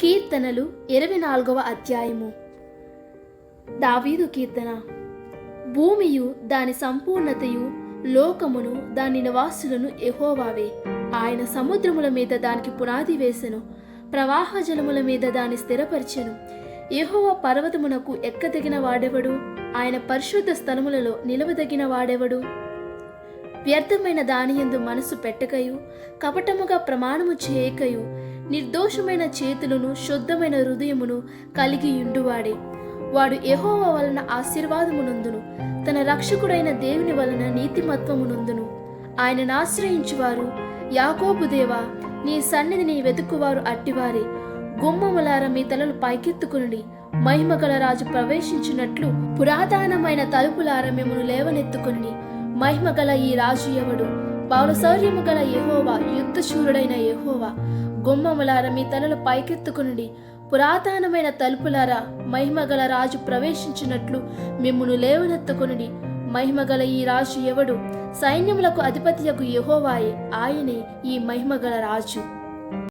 కీర్తనలు ఇరవై నాలుగవ అధ్యాయము. దావీదు కీర్తన. భూమియు దాని సంపూర్ణతయు లోకమును దాని నివాసులను ఎహోవావే ఆయన సముద్రముల మీద దానికి పునాది వేసెను ప్రవాహ జలముల మీద దాని స్థిరపరిచెను. ఎహోవ పర్వతమునకు ఎక్కదగిన వాడెవడు? ఆయన పరిశుద్ధ స్థలములలో నిలవదగిన వాడెవడు? వ్యర్థమైన దానియందు మనసు పెట్టకయు కపటముగా ప్రమాణము చేయకయు నిర్దోషమైన చేతులను శుద్ధమైన హృదయమును కలిగి ఉండువాడే. వాడు యహోవ వలన ఆశీర్వాదమునందును తన రక్షకుడైన దేవుని వలన నీతిమత్వమునందును. ఆయనను ఆశ్రయించువారు యాకోబు దేవా నీ సన్నిధిని వెతుకువారు అట్టివారే. గుమ్మములార మీ తలలు పైకెత్తుకుని మహిమగల రాజు ప్రవేశించినట్లు పురాతనమైన తలుపులార మిమ్మను లేవనెత్తుకుని మహిమగల ఈ రాజు ఎవడు? పౌరశౌర్యము గల యహోవా యుద్ధశూరుడైన యహోవా. గుమ్మములార మీ తలలు పైకెత్తుకునుడి. పురాతనమైన తలుపులారా మహిమగల రాజు ప్రవేశించినట్లు మిమ్మును లేవనెత్తుకునుడి. మహిమగల ఈ రాజు ఎవడు? సైన్యములకు అధిపతియకు యహోవాయే ఆయనే ఈ మహిమగల రాజు.